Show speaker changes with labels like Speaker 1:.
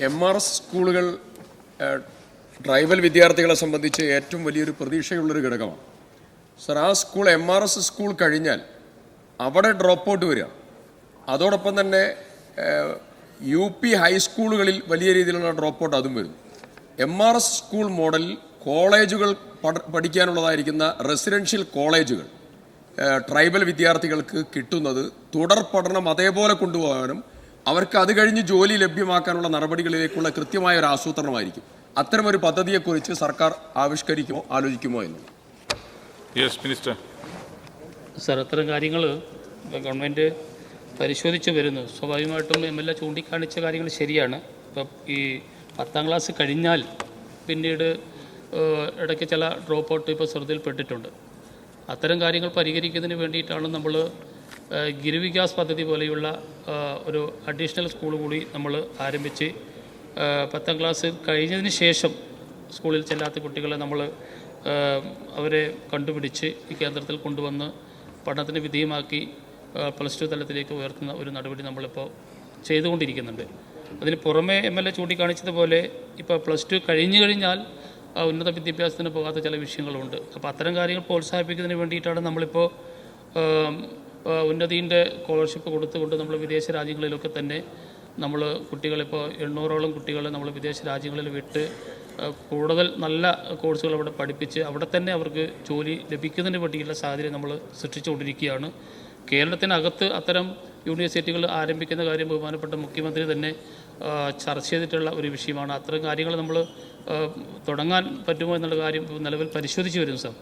Speaker 1: M R S സ്കൂളുകൾ tribal വിദ്യാർത്ഥികളെ സംബന്ധിച്ച് ഏറ്റവും വലിയൊരു പ്രതീക്ഷയുള്ളൊരു ഘടകമാണ്. സർ ആ school M R S school കഴിഞ്ഞാൽ അവിടെ ഡ്രോപ്പ് ഔട്ട് വരിക. അതോടൊപ്പം തന്നെ യു പി ഹൈസ്കൂളുകളിൽ വലിയ രീതിയിലുള്ള ഡ്രോപ്പ് ഔട്ട് അതും വരും. എം ആർ എസ് സ്കൂൾ മോഡലിൽ കോളേജുകൾ പഠ- പഠിക്കാനുള്ളതായിരിക്കുന്ന റെസിഡൻഷ്യൽ കോളേജുകൾ ട്രൈബൽ വിദ്യാർത്ഥികൾക്ക് കിട്ടുന്നത് തുടർ പഠനം അതേപോലെ കൊണ്ടുപോകാനും അവർക്ക് അത് കഴിഞ്ഞ് ജോലി ലഭ്യമാക്കാനുള്ള നടപടികളിലേക്കുള്ള കൃത്യമായ ഒരു ആസൂത്രണമായിരിക്കും. അത്തരമൊരു പദ്ധതിയെക്കുറിച്ച് സർക്കാർ ആവിഷ്കരിക്കുമോ ആലോചിക്കുമോ എന്ന്
Speaker 2: യെസ് മിനിസ്റ്റർ
Speaker 3: സർ അത്തരം കാര്യങ്ങൾ ഗവൺമെന്റ് പരിശോധിച്ച് വരുന്നു. സ്വാഭാവികമായിട്ടും എം എൽ എ ചൂണ്ടിക്കാണിച്ച കാര്യങ്ങൾ ശരിയാണ്. ഇപ്പം ഈ പത്താം ക്ലാസ് കഴിഞ്ഞാൽ പിന്നീട് ഇടയ്ക്ക് ചില ഡ്രോപ്പ് ഔട്ട് ഇപ്പോൾ ശ്രദ്ധയിൽപ്പെട്ടിട്ടുണ്ട്. അത്തരം കാര്യങ്ങൾ പരിഹരിക്കുന്നതിന് വേണ്ടിയിട്ടാണ് നമ്മൾ ഗിരിവികാസ് പദ്ധതി പോലെയുള്ള ഒരു അഡീഷണൽ സ്കൂൾ കൂടി നമ്മൾ ആരംഭിച്ച്. പത്താം ക്ലാസ് കഴിഞ്ഞതിന് ശേഷം സ്കൂളിൽ ചെല്ലാത്ത കുട്ടികളെ നമ്മൾ അവരെ കണ്ടുപിടിച്ച് ഈ കേന്ദ്രത്തിൽ കൊണ്ടുവന്ന് പഠനത്തിന് വിധേയമാക്കി പ്ലസ് ടു തലത്തിലേക്ക് ഉയർത്തുന്ന ഒരു നടപടി നമ്മളിപ്പോൾ ചെയ്തുകൊണ്ടിരിക്കുന്നുണ്ട്. അതിന് പുറമെ എം എൽ എ ചൂണ്ടിക്കാണിച്ചതുപോലെ ഇപ്പോൾ പ്ലസ് ടു കഴിഞ്ഞു കഴിഞ്ഞാൽ ഉന്നത വിദ്യാഭ്യാസത്തിന് പോകാത്ത ചില വിഷയങ്ങളുണ്ട്. അപ്പോൾ അത്തരം കാര്യങ്ങൾ പ്രോത്സാഹിപ്പിക്കുന്നതിന് വേണ്ടിയിട്ടാണ് നമ്മളിപ്പോൾ ഉന്നതിന്റെ സ്കോളർഷിപ്പ് കൊടുത്തുകൊണ്ട് നമ്മൾ വിദേശ രാജ്യങ്ങളിലൊക്കെ തന്നെ നമ്മൾ കുട്ടികളിപ്പോൾ എണ്ണൂറോളം കുട്ടികളെ നമ്മൾ വിദേശ രാജ്യങ്ങളിൽ വിട്ട് കൂടുതൽ നല്ല കോഴ്സുകൾ അവിടെ പഠിപ്പിച്ച് അവിടെ തന്നെ അവർക്ക് ജോലി ലഭിക്കുന്നതിന് വേണ്ടിയുള്ള സാഹചര്യം നമ്മൾ സൃഷ്ടിച്ചുകൊണ്ടിരിക്കുകയാണ്. കേരളത്തിനകത്ത് അത്തരം യൂണിവേഴ്സിറ്റികൾ ആരംഭിക്കുന്ന കാര്യം ബഹുമാനപ്പെട്ട മുഖ്യമന്ത്രി തന്നെ ചർച്ച ചെയ്തിട്ടുള്ള ഒരു വിഷയമാണ്. അത്തരം കാര്യങ്ങൾ നമ്മൾ തുടങ്ങാൻ പറ്റുമോ എന്നുള്ള കാര്യം നിലവിൽ പരിശോധിച്ച് വരും സാർ.